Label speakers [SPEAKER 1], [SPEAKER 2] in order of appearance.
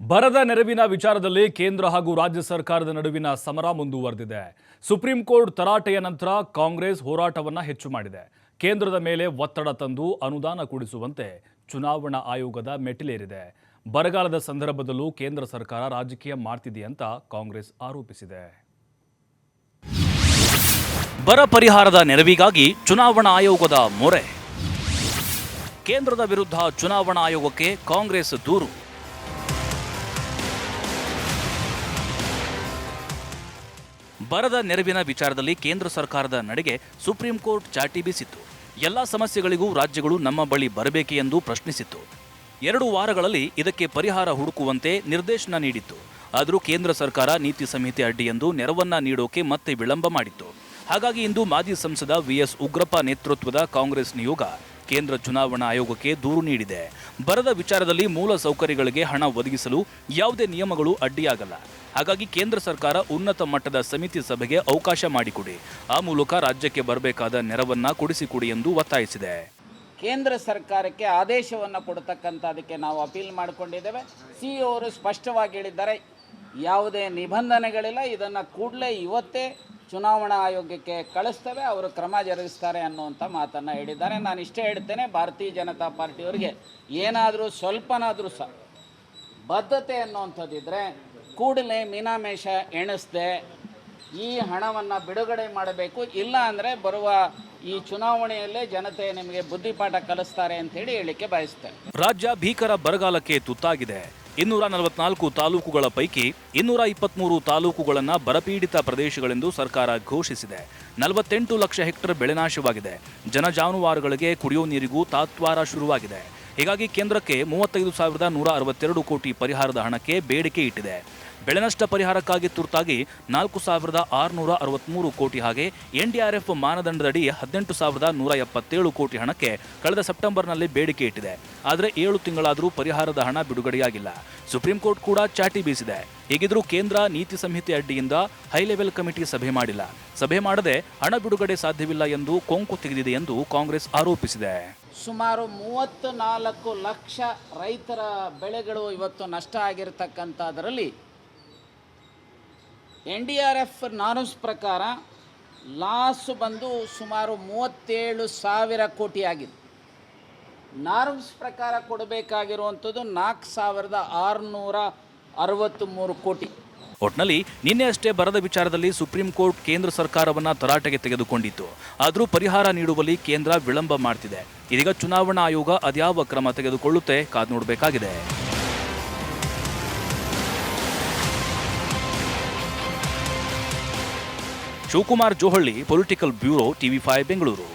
[SPEAKER 1] ಬರದ ನೆರವಿನ ವಿಚಾರದಲ್ಲಿ ಕೇಂದ್ರ ಹಾಗೂ ರಾಜ್ಯ ಸರ್ಕಾರದ ನಡುವಿನ ಸಮರ ಮುಂದುವರೆದಿದೆ. ಸುಪ್ರೀಂ ಕೋರ್ಟ್ ತರಾಟೆಯ ನಂತರ ಕಾಂಗ್ರೆಸ್ ಹೋರಾಟವನ್ನು ಹೆಚ್ಚು ಮಾಡಿದೆ. ಕೇಂದ್ರದ ಮೇಲೆ ಒತ್ತಡ ತಂದು ಅನುದಾನ ಕೊಡಿಸುವಂತೆ ಚುನಾವಣಾ ಆಯೋಗದ ಮೆಟ್ಟಿಲೇರಿದೆ. ಬರಗಾಲದ ಸಂದರ್ಭದಲ್ಲೂ ಕೇಂದ್ರ ಸರ್ಕಾರ ರಾಜಕೀಯ ಮಾಡ್ತಿದೆ ಅಂತ ಕಾಂಗ್ರೆಸ್ ಆರೋಪಿಸಿದೆ. ಬರ ಪರಿಹಾರದ ನೆರವಿಗಾಗಿ ಚುನಾವಣಾ ಆಯೋಗದ ಮೊರೆ. ಕೇಂದ್ರದ ವಿರುದ್ಧ ಚುನಾವಣಾ ಆಯೋಗಕ್ಕೆ ಕಾಂಗ್ರೆಸ್ ದೂರು. ಬರದ ನೆರವಿನ ವಿಚಾರದಲ್ಲಿ ಕೇಂದ್ರ ಸರ್ಕಾರದ ನಡೆಗೆ ಸುಪ್ರೀಂ ಕೋರ್ಟ್ ಚಾಟಿ ಬೀಸಿತ್ತು. ಎಲ್ಲ ಸಮಸ್ಯೆಗಳಿಗೂ ರಾಜ್ಯಗಳು ನಮ್ಮ ಬಳಿ ಬರಬೇಕೆ ಎಂದು ಪ್ರಶ್ನಿಸಿತ್ತು. ಎರಡು ವಾರಗಳಲ್ಲಿ ಇದಕ್ಕೆ ಪರಿಹಾರ ಹುಡುಕುವಂತೆ ನಿರ್ದೇಶನ ನೀಡಿತ್ತು. ಆದರೂ ಕೇಂದ್ರ ಸರ್ಕಾರ ನೀತಿ ಸಂಹಿತೆ ಅಡ್ಡಿ ಎಂದು ನೆರವನ್ನ ನೀಡೋಕೆ ಮತ್ತೆ ವಿಳಂಬ ಮಾಡಿತ್ತು. ಹಾಗಾಗಿ ಇಂದು ಮಾಜಿ ಸಂಸದ ವಿಎಸ್ ಉಗ್ರಪ್ಪ ನೇತೃತ್ವದ ಕಾಂಗ್ರೆಸ್ ನಿಯೋಗ ಕೇಂದ್ರ ಚುನಾವಣಾ ಆಯೋಗಕ್ಕೆ ದೂರು ನೀಡಿದೆ. ಬರದ ವಿಚಾರದಲ್ಲಿ ಮೂಲ ಸೌಕರ್ಯಗಳಿಗೆ ಹಣ ಒದಗಿಸಲು ಯಾವುದೇ ನಿಯಮಗಳು ಅಡ್ಡಿಯಾಗಲ್ಲ. ಹಾಗಾಗಿ ಕೇಂದ್ರ ಸರ್ಕಾರ ಉನ್ನತ ಮಟ್ಟದ ಸಮಿತಿ ಸಭೆಗೆ ಅವಕಾಶ ಮಾಡಿಕೊಡಿ. ಆ ಮೂಲಕ ರಾಜ್ಯಕ್ಕೆ ಬರಬೇಕಾದ ನೆರವನ್ನ ಕೊಡಿಸಿಕೊಡಿ ಎಂದು ಒತ್ತಾಯಿಸಿದೆ.
[SPEAKER 2] ಕೇಂದ್ರ ಸರ್ಕಾರಕ್ಕೆ ಆದೇಶವನ್ನು ಕೊಡ್ತಕ್ಕಂಥದಕ್ಕೆ ನಾವು ಅಪೀಲ್ ಮಾಡಿಕೊಂಡಿದ್ದೇವೆ. ಸಿ ಅವರು ಸ್ಪಷ್ಟವಾಗಿ ಹೇಳಿದ್ದಾರೆ. ಯಾವುದೇ ನಿಬಂಧನೆಗಳಿಲ್ಲ. ಇದನ್ನು ಕೂಡಲೇ ಇವತ್ತೇ ಚುನಾವಣಾ ಆಯೋಗಕ್ಕೆ ಕಳಿಸ್ತೇವೆ, ಅವರು ಕ್ರಮ ಜರುಗಿಸ್ತಾರೆ ಅನ್ನುವಂಥ ಮಾತನ್ನು ಹೇಳಿದ್ದಾರೆ. ನಾನು ಇಷ್ಟೇ ಹೇಳ್ತೇನೆ, ಭಾರತೀಯ ಜನತಾ ಪಾರ್ಟಿಯವರಿಗೆ ಏನಾದರೂ ಸ್ವಲ್ಪನಾದರೂ ಸಹ ಬದ್ಧತೆ ಅನ್ನುವಂಥದ್ದಿದ್ರೆ ಕೂಡಲೇ ಮೀನಾಮೇಷ ಎಣಿಸ್ದೆ, ಈ ಹಣವನ್ನು ಬಿಡುಗಡೆ ಮಾಡಬೇಕು. ಇಲ್ಲ ಅಂದರೆ ಬರುವ ಈ ಚುನಾವಣೆಯಲ್ಲೇ ಜನತೆ ನಿಮಗೆ ಬುದ್ಧಿಪಾಠ ಕಲಿಸ್ತಾರೆ ಅಂತ ಹೇಳಿ ಹೇಳಿಕೆ ಬಯಸ್ತೇನೆ.
[SPEAKER 1] ರಾಜ್ಯ ಭೀಕರ ಬರಗಾಲಕ್ಕೆ ತುತ್ತಾಗಿದೆ. ಇನ್ನೂರ ನಲವತ್ನಾಲ್ಕು ತಾಲೂಕುಗಳ ಪೈಕಿ ಇನ್ನೂರ ಇಪ್ಪತ್ಮೂರು ತಾಲೂಕುಗಳನ್ನು ಬರಪೀಡಿತ ಪ್ರದೇಶಗಳೆಂದು ಸರ್ಕಾರ ಘೋಷಿಸಿದೆ. ನಲವತ್ತೆಂಟು ಲಕ್ಷ ಹೆಕ್ಟರ್ ಬೆಳೆನಾಶವಾಗಿದೆ ಜನಜಾನುವಾರುಗಳಿಗೆ ಕುಡಿಯುವ ನೀರಿಗೂ ತಾತ್ವಾರ ಶುರುವಾಗಿದೆ. ಹೀಗಾಗಿ ಕೇಂದ್ರಕ್ಕೆ ಮೂವತ್ತೈದು ಸಾವಿರದ ನೂರ ಅರವತ್ತೆರಡು ಕೋಟಿ ಪರಿಹಾರದ ಹಣಕ್ಕೆ ಬೇಡಿಕೆ ಇಟ್ಟಿದೆ. ಬೆಳೆನಷ್ಟ ಪರಿಹಾರಕ್ಕಾಗಿ ತುರ್ತಾಗಿ ನಾಲ್ಕು ಸಾವಿರದ ಆರುನೂರ ಅರವತ್ತ್ಮೂರು ಕೋಟಿ ಹಾಗೆ ಎನ್ಡಿಆರ್ಎಫ್ ಮಾನದಂಡದಡಿ ಹದಿನೆಂಟು ಸಾವಿರದ ನೂರ ಎಪ್ಪತ್ತೇಳು ಕೋಟಿ ಹಣಕ್ಕೆ ಕಳೆದ ಸೆಪ್ಟೆಂಬರ್ನಲ್ಲಿ ಬೇಡಿಕೆ ಇಟ್ಟಿದೆ. ಆದರೆ ಏಳು ತಿಂಗಳಾದರೂ ಪರಿಹಾರದ ಹಣ ಬಿಡುಗಡೆಯಾಗಿಲ್ಲ. ಸುಪ್ರೀಂ ಕೋರ್ಟ್ ಕೂಡ ಚಾಟಿ ಬೀಸಿದೆ. ಹೀಗಿದ್ರೂ ಕೇಂದ್ರ ನೀತಿ ಸಂಹಿತೆ ಅಡ್ಡಿಯಿಂದ ಹೈ ಲೆವೆಲ್ ಕಮಿಟಿ ಸಭೆ ಮಾಡಿಲ್ಲ. ಸಭೆ ಮಾಡದೆ ಹಣ ಬಿಡುಗಡೆ ಸಾಧ್ಯವಿಲ್ಲ ಎಂದು ಕೊಂಕು ತೆಗೆದಿದೆ ಎಂದು ಕಾಂಗ್ರೆಸ್ ಆರೋಪಿಸಿದೆ.
[SPEAKER 2] ಸುಮಾರು ಮೂವತ್ತು ನಾಲ್ಕು ಲಕ್ಷ ರೈತರ ಬೆಳೆಗಳು ಇವತ್ತು ನಷ್ಟ ಆಗಿರತಕ್ಕಂಥದ್ರಲ್ಲಿ N D R F norms ಪ್ರಕಾರ ಲಾಸ್ ಬಂದು ಸುಮಾರು ಮೂವತ್ತೇಳು ಸಾವಿರ ಕೋಟಿ ಆಗಿದೆ. ನಾರ್ಮ್ಸ್ ಪ್ರಕಾರ ಕೊಡಬೇಕಾಗಿರುವಂಥದ್ದು ನಾಲ್ಕು ಸಾವಿರದ ಆರುನೂರ ಅರವತ್ತ್ಮೂರು ಕೋಟಿ.
[SPEAKER 1] ಒಟ್ನಲ್ಲಿ ನಿನ್ನೆ ಅಷ್ಟೇ ಬರದ ವಿಚಾರದಲ್ಲಿ ಸುಪ್ರೀಂ ಕೋರ್ಟ್ ಕೇಂದ್ರ ಸರ್ಕಾರವನ್ನ ತರಾಟೆಗೆ ತೆಗೆದುಕೊಂಡಿತ್ತು. ಆದರೂ ಪರಿಹಾರ ನೀಡುವಲ್ಲಿ ಕೇಂದ್ರ ವಿಳಂಬ ಮಾಡ್ತಿದೆ. ಇದೀಗ ಚುನಾವಣಾ ಆಯೋಗ ಅದ್ಯಾವ ಕ್ರಮ ತೆಗೆದುಕೊಳ್ಳುತ್ತೆ ಕಾದು ನೋಡಬೇಕಾಗಿದೆ. Shivakumar Johalli political bureau TV five Bengaluru.